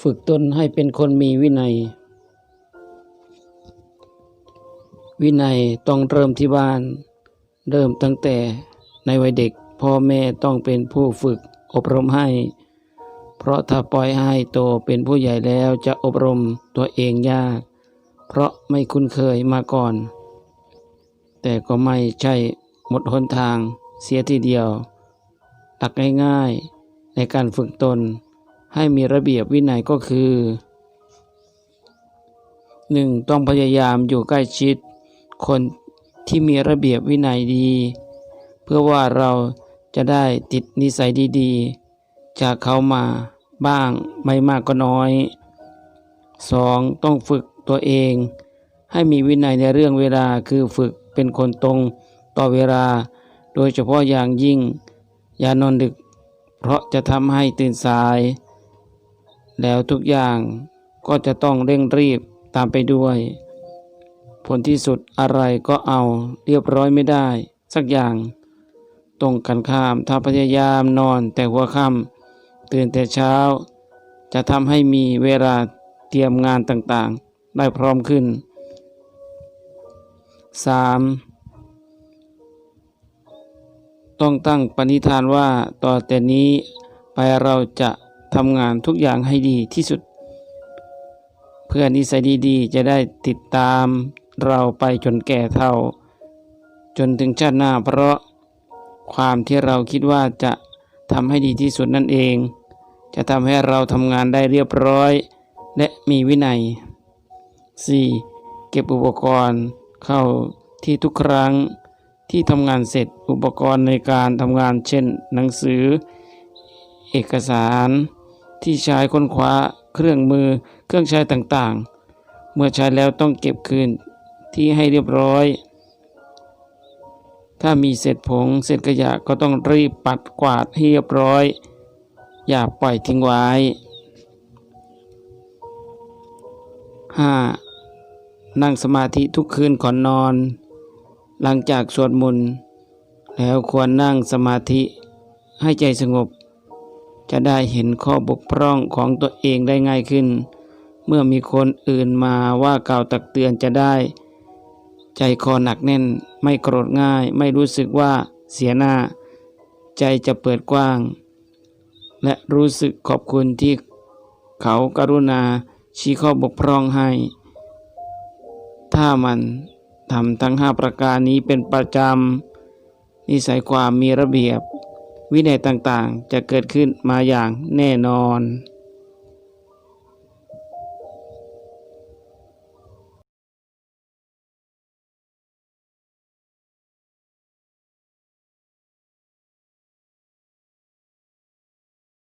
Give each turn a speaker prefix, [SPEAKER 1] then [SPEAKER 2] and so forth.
[SPEAKER 1] ฝึกตนให้เป็นคนมีวินัย วินัยต้องเริ่มที่บ้าน เริ่มตั้งแต่ในวัยเด็กพ่อแม่ต้องเป็นผู้ฝึกอบรมให้ เพราะถ้าปล่อยให้โตเป็นผู้ใหญ่แล้วจะอบรมตัวเองยาก เพราะไม่คุ้นเคยมาก่อน แต่ก็ไม่ใช่หมดหนทางเสียทีเดียวหลักง่ายๆในการฝึกตน ให้มีระเบียบวินัยก็คือ 1. ต้องพยายามอยู่ใกล้ชิด คนที่มีระเบียบวินัยดี เพื่อว่าเราจะได้ติดนิสัยดีๆ จากเขามาบ้างไม่มากก็น้อย 2. ต้องฝึกตัวเอง ให้มีวินัยในเรื่องเวลาคือฝึกเป็นคนตรงต่อเวลา โดยเฉพาะอย่างยิ่ง อย่านอนดึก เพราะจะทำให้ตื่นสาย แล้วทุกอย่างก็จะต้องเร่งรีบตามไปด้วย ผลที่สุดอะไรก็เอาเรียบร้อยไม่ได้ สักอย่าง ตรงกันข้ามถ้าพยายามนอนแต่หัวค่ำตื่นแต่เช้า จะทำให้มีเวลาเตรียมงานต่างๆ ได้พร้อมขึ้น 3. ต้องตั้งปณิธานว่าต่อแต่นี้ไปเราจะ ทำงานทุกอย่างให้ดีที่สุด เพื่อนิสัยดีๆ จะได้ติดตามเราไปจนแก่เท่า จนถึงชาติหน้า เพราะความที่เราคิดว่าจะทำให้ดีที่สุดนั่นเอง จะทำให้เราทำงานได้เรียบร้อย และมีวินัย 4. เก็บอุปกรณ์เข้าที่ทุกครั้งที่ทำงานเสร็จอุปกรณ์ในการทำงานเช่น หนังสือ เอกสาร ที่ใช้ค้นคว้าเครื่องมือเครื่องใช้ต่างๆ เมื่อใช้แล้วต้องเก็บคืนที่ให้เรียบร้อย ถ้ามีเศษผงเศษขยะก็ต้องรีบปัดกวาดให้เรียบร้อย อย่าปล่อยทิ้งไว้ 5. นั่งสมาธิทุกคืนก่อนนอน หลังจากสวดมนต์แล้วควรนั่งสมาธิให้ใจสงบ จะได้เห็นข้อบกพร่องของตัวเองได้ง่ายขึ้น เมื่อมีคนอื่นมาว่ากล่าวตักเตือนจะได้ ใจคอหนักแน่น ไม่โกรธง่าย ไม่รู้สึกว่าเสียหน้า ใจจะเปิดกว้าง และรู้สึกขอบคุณที่เขากรุณาชี้ข้อบกพร่องให้ ถ้ามันทำทั้งห้าประการนี้เป็นประจำนิสัยความมีระเบียบ วินัยต่างๆ จะเกิดขึ้นมาอย่างแน่นอน